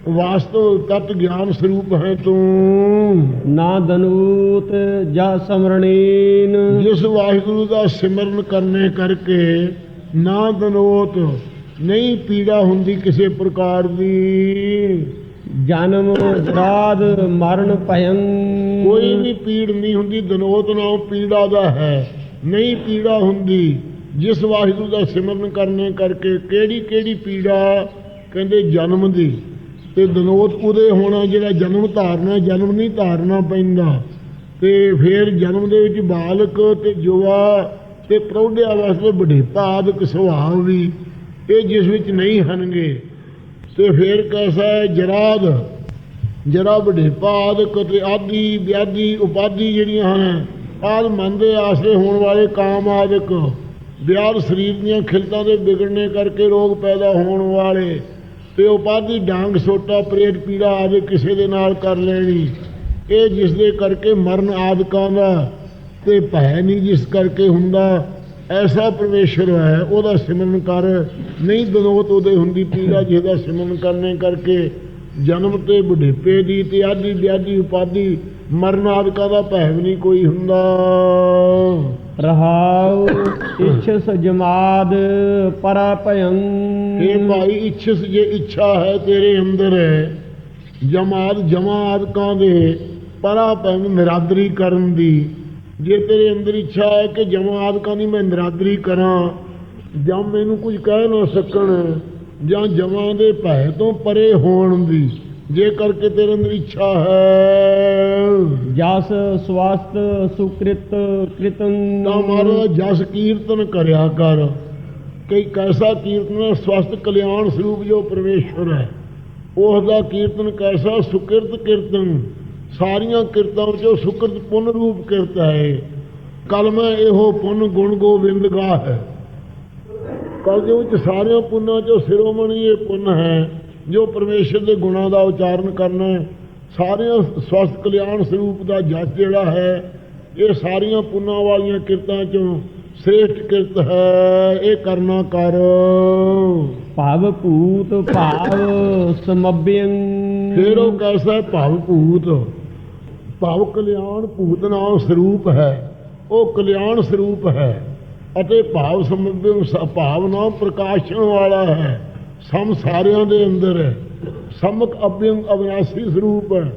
ਵਾਸਤਵ ਤਤ ਗਿਆਨ ਸਰੂਪ ਹੈ ਤੂੰ। ਨਾ ਦਨੂਤ ਜਾ ਸਮਰਣੀਨ। ਜਿਸ ਵਾਹਿਗੁਰੂ ਦਾ ਸਿਮਰਨ ਕਰਨੇ ਕਰਕੇ ਨਾ ਦਨੋਤ ਨਹੀਂ ਪੀੜਾ ਹੁੰਦੀ ਕਿਸੇ ਪ੍ਰਕਾਰ ਦੀ। ਜਨਮ ਜਰਾਦ ਮਰਨ ਭਯੰ। ਕੋਈ ਵੀ ਪੀੜ ਨਹੀਂ ਹੁੰਦੀ ਦਨੋਤ ਨਾਮ ਪੀੜਾ ਦਾ ਹੈ। ਨਹੀਂ ਪੀੜਾ ਹੁੰਦੀ ਜਿਸ ਵਾਹਿਗੁਰੂ ਦਾ ਸਿਮਰਨ ਕਰਨੇ ਕਰਕੇ ਕਿਹੜੀ ਕਿਹੜੀ ਪੀੜਾ ਕਹਿੰਦੇ ਜਨਮ ਦੀ। ਤੇ ਦਨੋਤ ਉਹਦੇ ਹੋਣਾ ਜਿਹੜਾ ਜਨਮ ਧਾਰਨਾ ਜਨਮ ਨਹੀਂ ਧਾਰਨਾ ਪੈਂਦਾ। ਤੇ ਫਿਰ ਜਨਮ ਦੇ ਵਿੱਚ ਬਾਲਕ ਤੇ ਜੁਵਾ ਤੇ ਪ੍ਰੌਢਿਆ ਵਾਸਤੇ ਵਡੇਪਾ ਆਦਿਕ ਸੁਭਾਅ ਵੀ ਇਹ ਜਿਸ ਵਿੱਚ ਨਹੀਂ ਹਨਗੇ, ਤੇ ਫਿਰ ਕੈਸਾ ਹੈ, ਜਰਾਦ। ਜਰਾ ਵਡੇਪਾ ਆਦਿਕ ਤੇ ਆਦੀ, ਵਿਆਦੀ, ਉਪਾਦੀ ਜਿਹੜੀਆਂ ਹਨ, ਆਦ ਮਨ ਦੇ ਆਸਰੇ ਹੋਣ ਵਾਲੇ ਕਾਮ ਆਦਿਕ। ਵਿਆਦ ਸਰੀਰ ਦੀਆਂ ਖਿਲਤਾਂ ਦੇ ਵਿਗੜਨੇ ਕਰਕੇ ਰੋਗ ਪੈਦਾ ਹੋਣ ਵਾਲੇ, ਤੇ ਉਪਾਦੀ ਡਾਂਗ ਸੋਟਾ, ਪ੍ਰੇਤ ਪੀੜਾ ਆਦਿ ਕਿਸੇ ਦੇ ਨਾਲ ਕਰ ਲੈਣੀ। ਇਹ ਜਿਸ ਦੇ ਕਰਕੇ ਮਰਨ ਆਦਿਕਾਂ ਦਾ ਤੇ ਭੈ ਨਹੀਂ ਜਿਸ ਕਰਕੇ ਹੁੰਦਾ। ਐਸਾ ਪਰਮੇਸ਼ਰ ਹੈ ਉਹਦਾ ਸਿਮਰਨ ਕਰ। ਨਹੀਂ ਦਨੋਤ ਉਹਦੇ ਹੁੰਦੀ ਪੀੜਾ ਜਿਹਦਾ ਸਿਮਰਨ ਕਰਨੇ ਕਰਕੇ। ਜਨਮ ਤੇ ਬੁਢੇਪੇ ਦੀ ਤੇ ਆਦੀ ਵਿਆਦੀ ਉਪਾਦੀ ਮਰਨ ਆਦਿਕਾਂ ਦਾ ਭੈ ਵੀ ਨਹੀਂ ਕੋਈ ਹੁੰਦਾ। ਰਹਾਉ ਇਛਸ ਜਮਾਦ ਪਰਾ ਭਯੰ ਇਹ ਭਾਈ ਇੱਛਸ ਜੇ ਇੱਛਾ ਹੈ ਤੇਰੇ ਅੰਦਰ ਜਮਾਤ ਜਮਾਤਕਾਂ ਦੇ ਪਰਾ ਪੈਨ ਨਿਰਾਦਰੀ ਕਰਨ ਦੀ। ਜੇ ਤੇਰੇ ਅੰਦਰ ਇੱਛਾ ਹੈ ਕਿ ਜਮਾਤਕਾਂ ਦੀ ਮੈਂ ਨਿਰਾਦਰੀ ਕਰਾਂ ਜਾਂ ਮੈਨੂੰ ਕੁਝ ਕਹਿ ਨਾ ਸਕਣ ਜਾਂ ਜਮਾਂ ਦੇ ਭੈ ਤੋਂ ਪਰੇ ਹੋਣ ਦੀ ਜੇ ਕਰਕੇ ਤੇਰੇ ਅੰਦਰ ਇੱਛਾ ਹੈ। ਜਸ ਸਵਾਸਤ ਸੁਕ੍ਰਿਤ ਕ੍ਰਿਤੰ ਤਾਂ ਮਹਾਰਾਜ ਜਸ ਕੀਰਤਨ ਕਰਿਆ ਕਰ ਕਈ ਕੈਸਾ ਕੀਰਤਨ ਸਵਸਤ ਕਲਿਆਣ ਸਰੂਪ ਜੋ ਪਰਮੇਸ਼ਵਰ ਹੈ। ਉਸ ਦਾ ਕੀਰਤਨ ਕੈਸਾ ਸੁਕਿਰਤ ਕੀਰਤਨ ਸਾਰੀਆਂ ਕਿਰਤਾਂ ਵਿੱਚੋਂ ਸੁਕਿਰਤ ਪੁੰਨ ਰੂਪ ਕਿਰਤ ਹੈ। ਕਲਮਾ ਇਹੋ ਪੁੰਨ ਗੁਣ ਗੋਬਿੰਦ ਗਾ ਹੈ। ਕਲ ਦੇ ਵਿੱਚ ਸਾਰਿਆਂ ਪੁੰਨਾਂ ਚੋਂ ਸਿਰੋਮਣੀ ਇਹ ਪੁੰਨ ਹੈ ਜੋ ਪਰਮੇਸ਼ਰ ਦੇ ਗੁਣਾਂ ਦਾ ਉਚਾਰਨ ਕਰਨਾ। ਸਾਰਿਆਂ ਸਵਸਤ ਕਲਿਆਣ ਸਰੂਪ ਦਾ ਜਸ ਜਿਹੜਾ ਹੈ ਇਹ ਸਾਰੀਆਂ ਪੁੰਨਾਂ ਵਾਲੀਆਂ ਕਿਰਤਾਂ ਚੋਂ ਸ੍ਰੇਸ਼ਟ ਕਿਰਤ ਹੈ। ਇਹ ਕਰਨਾ ਕਰ। ਭਵ ਭੂਤ ਭਾਵ ਸਮਭਿਅੰ ਫਿਰ ਉਹ ਕੈਸਾ ਭਵ ਭੂਤ। ਭਵ ਕਲਿਆਣ ਭੂਤ ਨਾਮ ਸਰੂਪ ਹੈ। ਉਹ ਕਲਿਆਣ ਸਰੂਪ ਹੈ ਅਤੇ ਭਾਵ ਸਮਭਿਉ ਭਾਵ ਨਾਮ ਪ੍ਰਕਾਸ਼ਣ ਵਾਲਾ ਹੈ। ਸਮ ਸਾਰਿਆਂ ਦੇ ਅੰਦਰ ਹੈ। ਸਮਕ ਅਭਿਅੰਗ ਅਵਿਨਾਸੀ ਸਰੂਪ ਹੈ।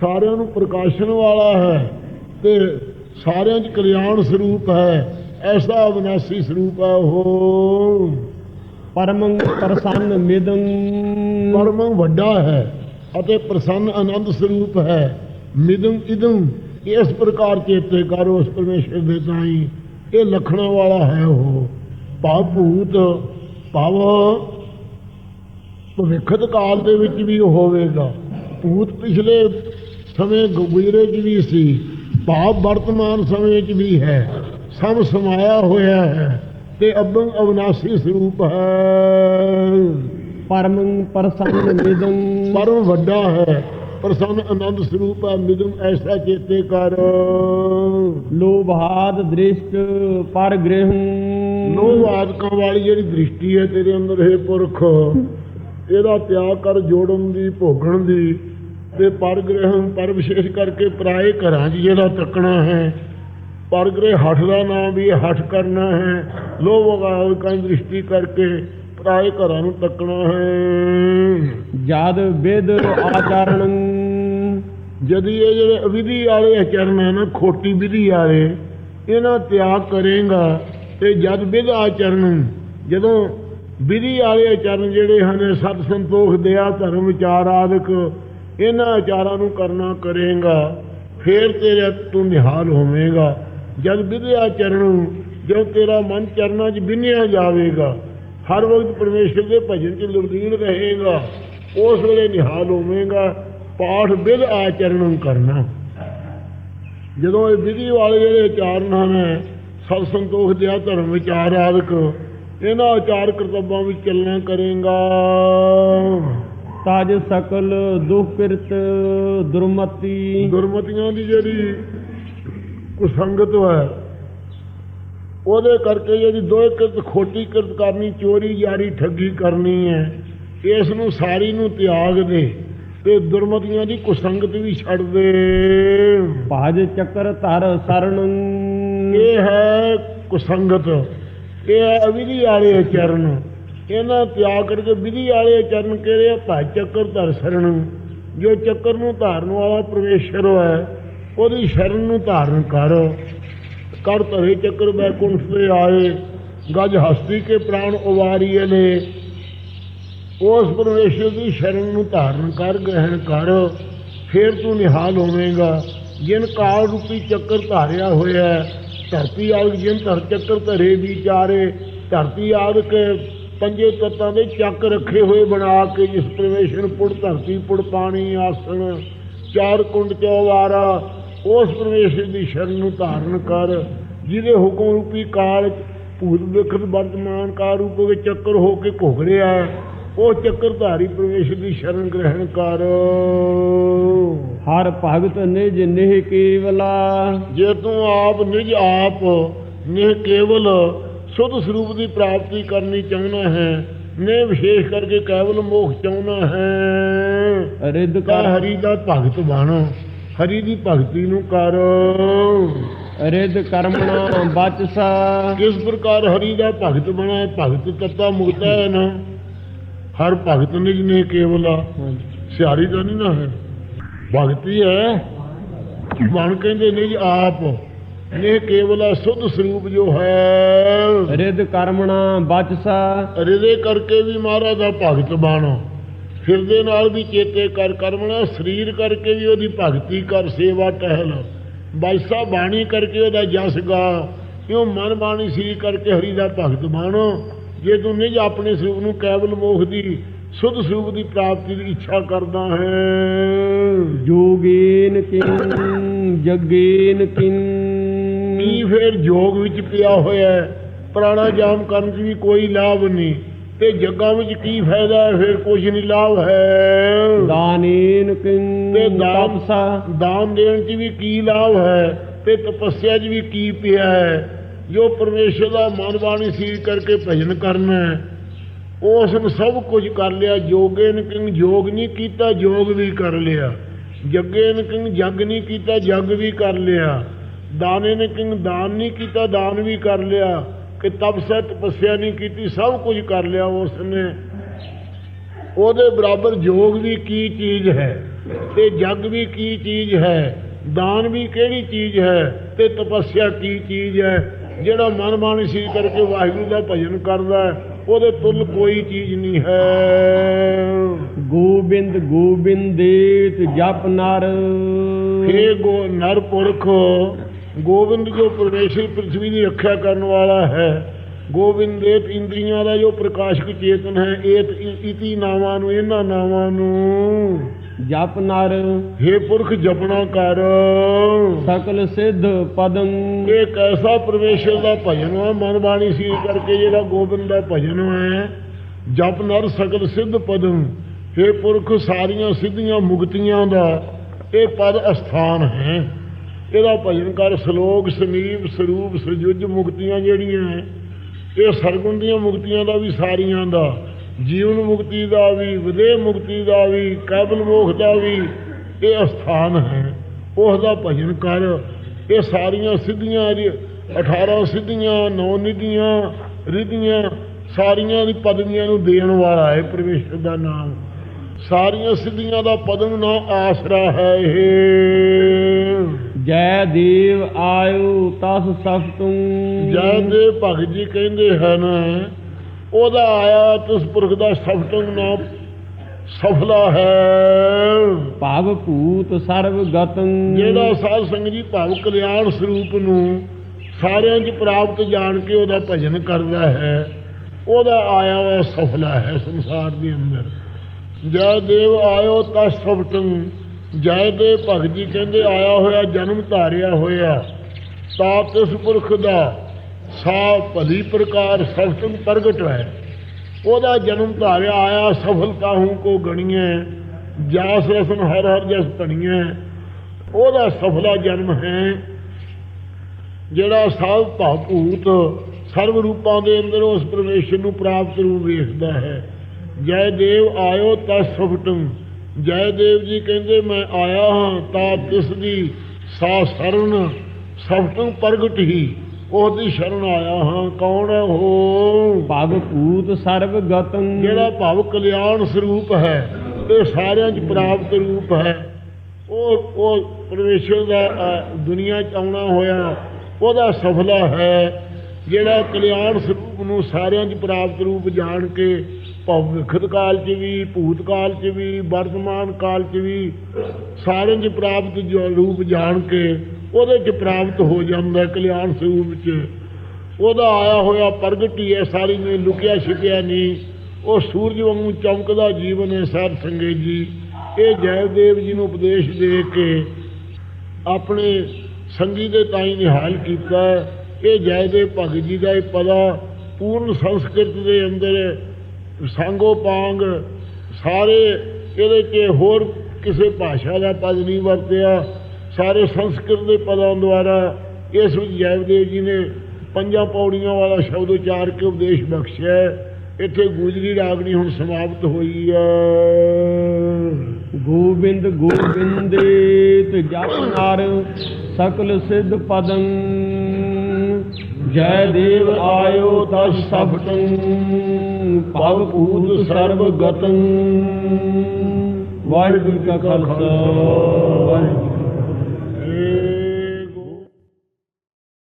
ਸਾਰਿਆਂ ਨੂੰ ਪ੍ਰਕਾਸ਼ਣ ਵਾਲਾ ਹੈ ਤੇ ਸਾਰਿਆਂ 'ਚ ਕਲਿਆਣ ਸਰੂਪ ਹੈ। ਐਸਾ ਅਵਿਨਾਸੀ ਸਰੂਪ ਹੈ। ਉਹ ਪਰਮੰ ਪ੍ਰਸੰਨ ਮਿਦੰ ਪਰਮ ਵੱਡਾ ਹੈ ਅਤੇ ਪ੍ਰਸੰਨ ਆਨੰਦ ਸਰੂਪ ਹੈ। ਮਿਦੰ ਇਦੰ ਇਸ ਪ੍ਰਕਾਰ ਚੇਤੇ ਕਰ ਉਸ ਪਰਮੇਸ਼ਰ ਦੇ ਤਾਈ ਇਹ ਲਖਣਾ ਵਾਲਾ ਹੈ ਉਹ। ਭਾਵ ਭੂਤ ਭਾਵ ਭਵਿੱਖਤ ਕਾਲ ਦੇ ਵਿੱਚ ਵੀ ਹੋਵੇਗਾ। ਭੂਤ ਪਿਛਲੇ ਸਮੇਂ ਗੁਜ਼ਰੇ 'ਚ ਵੀ ਸੀ ਭਾਵ ਵਰਤਮਾਨ ਸਮੇਂ 'ਚ ਵੀ ਹੈ। ਸਭ ਸਮਾਇਆ ਹੋਇਆ ਹੈ ਤੇ ਅਬੰ ਅਵਨਾਸੀ ਸਰੂਪ ਹੈ। ਪਰਮ ਪ੍ਰਸੰਨ ਨਿਦੰ ਪਰਮ ਵੱਡਾ ਹੈ। ਪ੍ਰਸੰਨ ਆਨੰਦ ਸਰੂਪ ਹੈ ਮਿਦਮ ਐਸਾ ਚੇਤੇ ਕਰ। ਲੋਭਾਦ ਦ੍ਰਿਸ਼ਟ ਪਰ ਗ੍ਰਹਿ ਲੋਭ ਆਦਿਕਾਂ ਵਾਲੀ ਜਿਹੜੀ ਦ੍ਰਿਸ਼ਟੀ ਹੈ ਤੇਰੇ ਅੰਦਰ ਹੈ ਪੁਰਖ ਇਹਦਾ ਤਿਆਗ ਕਰ ਜੋੜਨ ਦੀ ਭੋਗਣ ਦੀ ਤੇ ਪਰਗ੍ਰਹਿ ਪਰ ਵਿਸ਼ੇਸ਼ ਕਰਕੇ ਪਰਾਏ ਘਰਾਂ 'ਚ ਜਿਹੜਾ ਤੱਕਣਾ ਹੈ ਪਰਗ੍ਰਹਿ ਹੱਠ ਦਾ ਨਾਮ ਵੀ ਹੱਠ ਕਰਨਾ ਹੈ। ਲੋਭ ਆਦਿਕਾਂ ਦ੍ਰਿਸ਼ਟੀ ਕਰਕੇ ਪਰਾਏ ਘਰਾਂ ਨੂੰ ਤੱਕਣਾ ਹੈ। ਜਦ ਵਿਦ ਆਚਰਣ। ਜਦੀ ਇਹ ਜਿਹੜੇ ਅਵਿਧੀ ਵਾਲੇ ਆਚਰਣ ਹੈ ਨਾ ਖੋਟੀ ਵਿਧੀ ਵਾਲੇ ਇਹਨਾਂ ਤਿਆਗ ਕਰੇਗਾ ਤੇ ਜਦ ਵਿਧ ਆਚਰਣ ਜਦੋਂ ਵਿਧੀ ਵਾਲੇ ਆਚਰਣ ਜਿਹੜੇ ਹਨ ਸਤ ਸੰਤੋਖ ਦਇਆ ਧਰਮ ਵਿਚਾਰ ਆਦਿਕ ਇਹਨਾਂ ਆਚਾਰਾਂ ਨੂੰ ਕਰਨਾ ਕਰੇਗਾ ਫੇਰ ਤੇਰੇ ਤੂੰ ਨਿਹਾਲ ਹੋਵੇਂਗਾ। ਜਦ ਵਿਧ ਆਚਰਣ ਜਦੋਂ ਤੇਰਾ ਮਨ ਚਰਨਾਂ 'ਚ ਬਿਨਿਆ ਜਾਵੇਗਾ ਹਰ ਵਕਤ ਪਰਮੇਸ਼ਰ ਦੇ ਭਜਨ 'ਚ ਲਵਲੀਨ ਰਹੇਗਾ। ਉਸ ਵੇਲੇ ਨਿਹਾਲ ਹੋਵੇਂਗਾ। ਪਾਠ ਵਿਧ ਆਚਰਣ ਕਰਨਾ। ਜਦੋਂ ਇਹ ਵਿਧੀ ਵਾਲੇ ਜਿਹੜੇ ਆਚਰਨ ਹਨ ਸਤ ਸੰਤੋਖ ਦਿਆ ਧਰਮ ਵਿਚਾਰ ਆਦਿਕ ਇਹਨਾਂ ਆਚਾਰ ਕਰਤੱਵਾਂ ਵਿੱਚ ਚੱਲਣਾ ਕਰੇਗਾ। ਤਜ ਸਕਲ ਦੁਖ ਕਿਰਤ ਦੁਰਮਤੀ। ਦੁਰਮਤੀਆਂ ਦੀ ਜਿਹੜੀ ਕੁਸੰਗਤ ਹੈ ਉਹਦੇ ਕਰਕੇ ਜਿਹੜੀ ਦੋਏ ਕਿਰਤ ਖੋਟੀ ਕਿਰਤ ਕਰਨੀ ਚੋਰੀ ਯਾਰੀ ਠੱਗੀ ਕਰਨੀ ਹੈ ਇਸ ਨੂੰ ਸਾਰੀ ਨੂੰ ਤਿਆਗ ਦੇ ਤੇ ਦੁਰਮਤੀਆਂ ਦੀ ਕੁਸੰਗਤ ਵੀ ਛੱਡ ਦੇ। ਭਜ ਚੱਕਰ ਧਰ ਸਰਣ ਇਹ ਹੈ ਕੁਸੰਗਤ ਇਹ ਹੈ ਅਵਿਧੀ ਵਾਲੇ ਚਰਨ। ਇਹਨਾਂ ਤਿਆਗ ਕਰਕੇ ਵਿਧੀ ਵਾਲੇ ਚਰਨ ਕਿਹੜੇ ਭਾਈ ਚੱਕਰ ਧਰ ਸਰਣ ਜੋ ਚੱਕਰ ਨੂੰ ਧਾਰਨ ਵਾਲਾ ਪਰਮੇਸ਼ਰ ਹੈ ਉਹਦੀ ਸ਼ਰਨ ਨੂੰ ਧਾਰਨ ਕਰ। ਕਰ ਧਰੇ ਚੱਕਰ ਬੈਕੁੰਠ ਤੇ ਆਏ। ਗਜ ਹਸਤੀ ਕੇ ਪ੍ਰਾਣ ਉਵਾਰੀਏ ਨੇ। ਉਸ ਪਰਮੇਸ਼ਰ ਦੀ ਸ਼ਰਨ ਨੂੰ ਧਾਰਨ ਕਰ, ਗ੍ਰਹਿਣ ਕਰ। ਫਿਰ ਤੂੰ ਨਿਹਾਲ ਹੋਵੇਂਗਾ। ਜਿਨ ਕਾਲ ਰੂਪੀ ਚੱਕਰ ਧਾਰਿਆ ਹੋਇਆ ਧਰਤੀ ਆਦਿ ਜਿਨ ਧਰ ਚੱਕਰ ਧਰੇ ਵਿਚਾਰੇ, ਧਰਤੀ ਆਦਿ ਕੇ ਪੰਜੇ ਤੱਤਾਂ ਦੇ ਚੱਕ ਰੱਖੇ ਹੋਏ ਬਣਾ ਕੇ ਜਿਸ ਪਰਮੇਸ਼ਰ ਪੁੜ ਧਰਤੀ ਪੁੜ ਪਾਣੀ ਆਸਣ। ਚਾਰ ਕੁੰਡ ਚੌਵਾਰਾ ਉਸ ਪਰਮੇਸ਼ਰ ਦੀ ਸ਼ਰਨ ਨੂੰ ਧਾਰਨ ਕਰ ਜਿਹਦੇ ਹੁਕਮ ਰੂਪੀ ਕਾਲ ਭੂਤ ਵਿਖਤ ਵਰਤਮਾਨ ਕਾਲ ਰੂਪ ਵਿੱਚ ਚੱਕਰ ਹੋ ਕੇ ਘੁਗੜਿਆ ਉਹ ਚੱਕਰਧਾਰੀ ਪਰਮੇਸ਼ਰ ਦੀ ਸ਼ਰਨ ਗ੍ਰਹਿਣ ਕਰ। ਹਰ ਭਗਤ ਨਿਜ ਨਿਹ ਕੇਵਲਾ ਜੇ ਤੂੰ ਆਪ ਨਿਜ ਆਪ ਨੇ ਕੇਵਲ ਸੁਧ ਸਰੂਪ ਦੀ ਪ੍ਰਾਪਤੀ ਕਰਨੀ ਚਾਹੁੰਦਾ ਹੈ ਨੇ ਵਿਸ਼ੇਸ਼ ਕਰਕੇ ਕੇਵਲ ਮੋਖ ਚਾਹੁੰਦਾ ਹੈ ਰਿੱਧ ਕਰ। ਹਰੀ ਦਾ ਭਗਤ ਬਣ। ਹਰੀ ਦੀ ਭਗਤੀ ਨੂੰ ਕਰ। ਰਿੱਧ ਕਰਮਣਾ ਬਚਸਾ। ਕਿਸ ਪ੍ਰਕਾਰ ਹਰੀ ਦਾ ਭਗਤ ਬਣਾ ਭਗਤ ਤਤਾ ਮੁਕਤਾ ਹੈ ਨਾ। ਹਰ ਭਗਤ ਨਿਜ ਨੇ ਕੇਵਲਾ। ਸਿਆਰੀ ਤਾਂ ਨਹੀਂ ਨਾ ਹੈ। ਭਗਤੀ ਹੈ। ਬਣ ਕਹਿੰਦੇ ਨਿਜ ਆਪ। ਨੇ ਕੇਵਲਾ ਸੁਧ ਸਰੂਪ ਜੋ ਹੈ। ਰਿੱਧ ਕਰਮਣਾ ਬਚਸਾ। ਰਿਦੇ ਕਰਕੇ ਵੀ ਮਹਾਰਾਜ ਦਾ ਭਗਤ ਬਣ। ਫਿਰਦੇ ਨਾਲ ਵੀ ਚੇਤੇ ਕਰ ਕਰਮਣਾ ਸਰੀਰ ਕਰਕੇ ਵੀ ਉਹਦੀ ਭਗਤੀ ਕਰ ਸੇਵਾ ਟਹਿਲ। ਬਾਈਸਾ ਬਾਣੀ ਕਰਕੇ ਉਹਦਾ ਜਸ ਗਾ। ਕਿਉਂ ਮਨ ਬਾਣੀ ਸਰੀਰ ਕਰਕੇ ਹਰੀ ਦਾ ਭਗਤ ਬਣ? ਜੇ ਤੂੰ ਨਿਜ ਆਪਣੇ ਸਰੂਪ ਨੂੰ ਕੇਵਲ ਮੋਖ ਦੀ ਸੁਧ ਸਰੂਪ ਦੀ ਪ੍ਰਾਪਤੀ ਦੀ ਇੱਛਾ ਕਰਦਾ ਹੈ। ਜੋਗੇਨ ਕਿਨ ਜਗੇਨ ਕੀ ਫੇਰ ਜੋਗ ਵਿੱਚ ਪਿਆ ਹੋਇਆ ਹੈ। ਪ੍ਰਾਣਾਯਾਮ ਕਰਨ 'ਚ ਵੀ ਕੋਈ ਲਾਭ ਨਹੀਂ। ਤੇ ਜੱਗਾਂ ਵਿੱਚ ਕੀ ਫਾਇਦਾ ਹੈ? ਫਿਰ ਕੁਝ ਨਹੀਂ ਲਾਭ ਹੈ। ਦਾਨੇਨ ਤੇ ਦਾਨ ਤਪਸਾ। ਦਾਨ ਦੇਣ 'ਚ ਵੀ ਕੀ ਲਾਭ ਹੈ? ਤੇ ਤਪੱਸਿਆ 'ਚ ਵੀ ਕੀ ਪਿਆ ਹੈ? ਜੋ ਪਰਮੇਸ਼ਰ ਦਾ ਮਨ ਬਾਣੀ ਸੀ ਕਰਕੇ ਭਜਨ ਕਰਨਾ ਹੈ ਉਸ ਨੂੰ ਸਭ ਕੁਝ ਕਰ ਲਿਆ। ਜੋਗੇ ਨੇ ਕਿੰਗ ਜੋਗ ਨਹੀਂ ਕੀਤਾ ਜੋਗ ਵੀ ਕਰ ਲਿਆ। ਜੱਗੇ ਨੇ ਕਿੰਗ ਜੱਗ ਨਹੀਂ ਕੀਤਾ ਜੱਗ ਵੀ ਕਰ ਲਿਆ। ਦਾਨੇ ਨੇ ਕਿੰਗ ਦਾਨ ਨਹੀਂ ਕੀਤਾ ਦਾਨ ਵੀ ਕਰ ਲਿਆ। ਕਿ ਤਪਸਾ ਤਪੱਸਿਆ ਨਹੀਂ ਕੀਤੀ ਸਭ ਕੁਝ ਕਰ ਲਿਆ ਉਸ ਨੇ ਉਹਦੇ ਬਰਾਬਰ ਜੋਗ ਵੀ ਕੀ ਚੀਜ਼ ਹੈ ਤੇ ਜੱਗ ਵੀ ਕੀ ਚੀਜ਼ ਹੈ ਦਾਨ ਵੀ ਕਿਹੜੀ ਚੀਜ਼ ਹੈ ਤੇ ਤਪੱਸਿਆ ਕੀ ਚੀਜ਼ ਹੈ ਜਿਹੜਾ ਮਨ ਮਾਨੀ ਸੀ ਕਰਕੇ ਵਾਹਿਗੁਰੂ ਦਾ ਭਜਨ ਕਰਦਾ ਹੈ, ਉਹਦੇ ਤੁਲ ਕੋਈ ਚੀਜ਼ ਨਹੀਂ ਹੈ। ਗੋਬਿੰਦ ਗੋਬਿੰਦੇਤ ਜਪ ਨਰ। ਹੇ ਗੋ ਨਰ ਪੁਰਖ ਗੋਬਿੰਦ ਜੋ ਪਰਮੇਸ਼ਰ ਪ੍ਰਿਥਵੀ ਦੀ ਰੱਖਿਆ ਕਰਨ ਵਾਲਾ ਹੈ ਗੋਬਿੰਦੇਤ ਇੰਦਰੀਆਂ ਦਾ ਜੋ ਪ੍ਰਕਾਸ਼ਕ ਚੇਤਨ ਹੈ ਏਤ ਇ- ਇਤੀ ਨਾਵਾਂ ਨੂੰ ਇਹਨਾਂ ਨਾਵਾਂ ਨੂੰ। ਜਪ ਨਰ हे ਪੁਰਖ ਜਪਣਾ ਕਰ। ਸਕਲ ਸਿੱਧ ਪਦੰ। ਇਹ ਇੱਕ ਐਸਾ ਪਰਮੇਸ਼ਰ ਦਾ ਭਜਨ ਹੈ ਮਨ ਬਾਣੀ ਸੀ ਕਰਕੇ ਜਿਹੜਾ ਗੋਬਿੰਦ ਦਾ ਭਜਨ ਹੈ ਜਪ ਨਰ ਸਗਲ ਸਿੱਧ ਪਦਮ हे ਪੁਰਖ ਸਾਰੀਆਂ ਸਿੱਧੀਆਂ ਮੁਕਤੀਆਂ ਦਾ ਇਹ ਪਦ ਅਸਥਾਨ ਹੈ। ਇਹਦਾ ਭਜਨ ਕਰ ਸ਼ਲੋਕ ਸਮੀਪ ਸਰੂਪ ਸਜੁਜ ਮੁਕਤੀਆਂ ਜਿਹੜੀਆਂ ਹੈ, ਇਹ ਸਰਗੁਣ ਦੀਆਂ ਮੁਕਤੀਆਂ ਦਾ ਵੀ ਸਾਰੀਆਂ ਦਾ ਜੀਵਨ ਮੁਕਤੀ ਦਾ ਵੀ ਵਿਦੇਹ ਮੁਕਤੀ ਦਾ ਵੀ ਕਾਬਲ ਮੋਖ ਦਾ ਵੀ ਇਹ ਅਸਥਾਨ ਹੈ। ਉਸ ਦਾ ਭਜਨ ਕਰ ਇਹ ਸਾਰੀਆਂ ਸਿੱਧੀਆਂ ਜੀ 18 ਸਿੱਧੀਆਂ ਨੌ ਨਿਧੀਆਂ ਰਿਧੀਆਂ ਸਾਰੀਆਂ ਦੀ ਪਦਵੀਆਂ ਨੂੰ ਦੇਣ ਵਾਲਾ ਹੈ ਪਰਮੇਸ਼ਰ ਦਾ ਨਾਮ। ਸਾਰੀਆਂ ਸਿੱਧੀਆਂ ਦਾ ਪਦਮ ਨਾ ਆਸਰਾ ਹੈ ਇਹ। ਜੈ ਦੇਵ ਆਇਓ ਤਸ ਸਫਤੁੰ ਜੈ ਦੇ ਭਗਤ ਜੀ ਕਹਿੰਦੇ ਹਨ ਉਹਦਾ ਆਇਆ ਤਿਸ ਪੁਰਖ ਦਾ ਸਫਤੰ ਨਾਮ ਸਫਲਾ ਹੈ। ਭਵ ਭੂਤ ਸਰਬ ਗਤੰ। ਜਿਹੜਾ ਸਾਧ ਸੰਗਤ ਜੀ ਭਾਵ ਕਲਿਆਣ ਸਰੂਪ ਨੂੰ ਸਾਰਿਆਂ 'ਚ ਪ੍ਰਾਪਤ ਜਾਣ ਕੇ ਉਹਦਾ ਭਜਨ ਕਰਦਾ ਹੈ ਉਹਦਾ ਆਇਆ ਹੋਇਆ ਸਫਲਾ ਹੈ ਸੰਸਾਰ ਦੇ ਅੰਦਰ। ਜੈ ਦੇਵ ਆਇਓ ਤਾਂ ਸਫਟੰ ਜੈ ਦੇ ਭਗਤ ਜੀ ਕਹਿੰਦੇ, ਆਇਆ ਹੋਇਆ ਜਨਮ ਧਾਰਿਆ ਹੋਇਆ, ਤਾਂ ਤਿਸ ਪੁਰਖ ਦਾ ਸਾ ਭਲੀ ਪ੍ਰਕਾਰ ਸਫਟੰ ਪ੍ਰਗਟ ਹੈ ਉਹਦਾ ਜਨਮ ਧਾਰਿਆ ਆਇਆ, ਸਫਲਤਾ ਹੂੰ ਕੋ ਗਣੀਏ ਜਾਸ ਰਸਨ ਹਰ ਹਰ ਜਸ ਧਣੀਏ ਉਹਦਾ ਸਫਲਾ ਜਨਮ ਹੈ, ਜਿਹੜਾ ਸਭ ਭੂਤ ਸਰਵ ਰੂਪਾਂ ਦੇ ਅੰਦਰ ਉਸ ਪਰਮੇਸ਼ਰ ਨੂੰ ਪ੍ਰਾਪਤ ਰੂਪ ਵੇਖਦਾ ਹੈ। ਜੈ ਦੇਵ ਆਇਓ ਤਸ ਸਫਟੰ ਜੈ ਦੇਵ ਜੀ ਕਹਿੰਦੇ ਮੈਂ ਆਇਆ ਹਾਂ ਤਾਂ ਤਿਸ ਦੀ ਸਾ ਸਰਣ ਸਫਟੰ ਪ੍ਰਗਟ ਹੀ। ਉਹਦੀ ਸ਼ਰਨ ਆਇਆ ਹਾਂ ਕੌਣ ਹੈ ਉਹ? ਭਵ ਭੂਤ ਸਰਬ ਗਤੰ। ਜਿਹੜਾ ਭਵ ਕਲਿਆਣ ਸਰੂਪ ਹੈ ਇਹ ਸਾਰਿਆਂ 'ਚ ਪ੍ਰਾਪਤ ਰੂਪ ਹੈ। ਉਹ ਉਹ ਪਰਮੇਸ਼ਰ ਦਾ ਦੁਨੀਆ 'ਚ ਆਉਣਾ ਹੋਇਆ ਉਹਦਾ ਸਫਲਾ ਹੈ। ਜਿਹੜਾ ਕਲਿਆਣ ਸਰੂਪ ਨੂੰ ਸਾਰਿਆਂ 'ਚ ਪ੍ਰਾਪਤ ਰੂਪ ਜਾਣ ਕੇ ਭਵਿੱਖਤ ਕਾਲ 'ਚ ਵੀ, ਭੂਤ ਕਾਲ 'ਚ ਵੀ, ਵਰਤਮਾਨ ਕਾਲ 'ਚ ਵੀ, ਸਾਰਿਆਂ 'ਚ ਪ੍ਰਾਪਤ ਜੋ ਰੂਪ ਜਾਣ ਕੇ ਉਹਦੇ 'ਚ ਪ੍ਰਾਪਤ ਹੋ ਜਾਂਦਾ ਕਲਿਆਣ ਸਰੂਪ 'ਚ। ਉਹਦਾ ਆਇਆ ਹੋਇਆ ਪ੍ਰਗਟ ਹੀ ਹੈ, ਸਾਰੀ ਨੇ ਲੁਕਿਆ ਛਿਪਿਆ ਨਹੀਂ। ਉਹ ਸੂਰਜ ਵਾਂਗੂ ਚਮਕਦਾ ਜੀਵਨ ਹੈ ਸਾਧ ਸੰਗਤ ਜੀ। ਇਹ ਜੈਵਦੇਵ ਜੀ ਨੂੰ ਉਪਦੇਸ਼ ਦੇ ਕੇ ਆਪਣੇ ਸੰਗੀ ਦੇ ਤਾਈ ਨਿਹਾਲ ਕੀਤਾ ਇਹ ਜੈਦੇਵ ਭਗਤ ਜੀ ਦਾ ਇਹ ਪਦਾ ਪੂਰਨ ਸੰਸਕ੍ਰਿਤ ਦੇ ਅੰਦਰ ਸੰਗੋ ਪਾਂਗ, ਸਾਰੇ ਇਹਦੇ 'ਚ ਹੋਰ ਕਿਸੇ ਭਾਸ਼ਾ ਦਾ ਪਦ ਨਹੀਂ ਵਰਤਿਆ। ਸਾਰੇ ਸੰਸਕ੍ਰਿਤ ਦੇ ਪਦਾਂ ਦੁਆਰਾ ਇਸ ਵਿੱਚ ਜੈਵਦੇਵ ਜੀ ਨੇ ਪੰਜਾਂ ਪੌੜੀਆਂ ਵਾਲਾ ਸ਼ਬਦ ਉਚਾਰ ਕੇ ਉਪਦੇਸ਼ ਬਖਸ਼ਿਆ। ਇੱਥੇ ਗੁਜਰੀ ਰਾਗਣੀ ਹੁਣ ਸਮਾਪਤ ਹੋਈ ਹੈ। ਗੋਬਿੰਦ ਗੋਬਿੰਦੇਤ ਜਪ ਨਰ ਸਕਲ ਸਿੱਧ ਪਦੰ। ਜੈ ਦੇਵ ਆਇਓ ਤਸ ਸਫਟੰ ਭਵ ਭੂਤ ਸਰਬ ਗਤੰ ਵਾਹਿਗੁਰੂ ਕਾ ਖਾਲਸਾ ਵਾਹਿਗੁਰੂ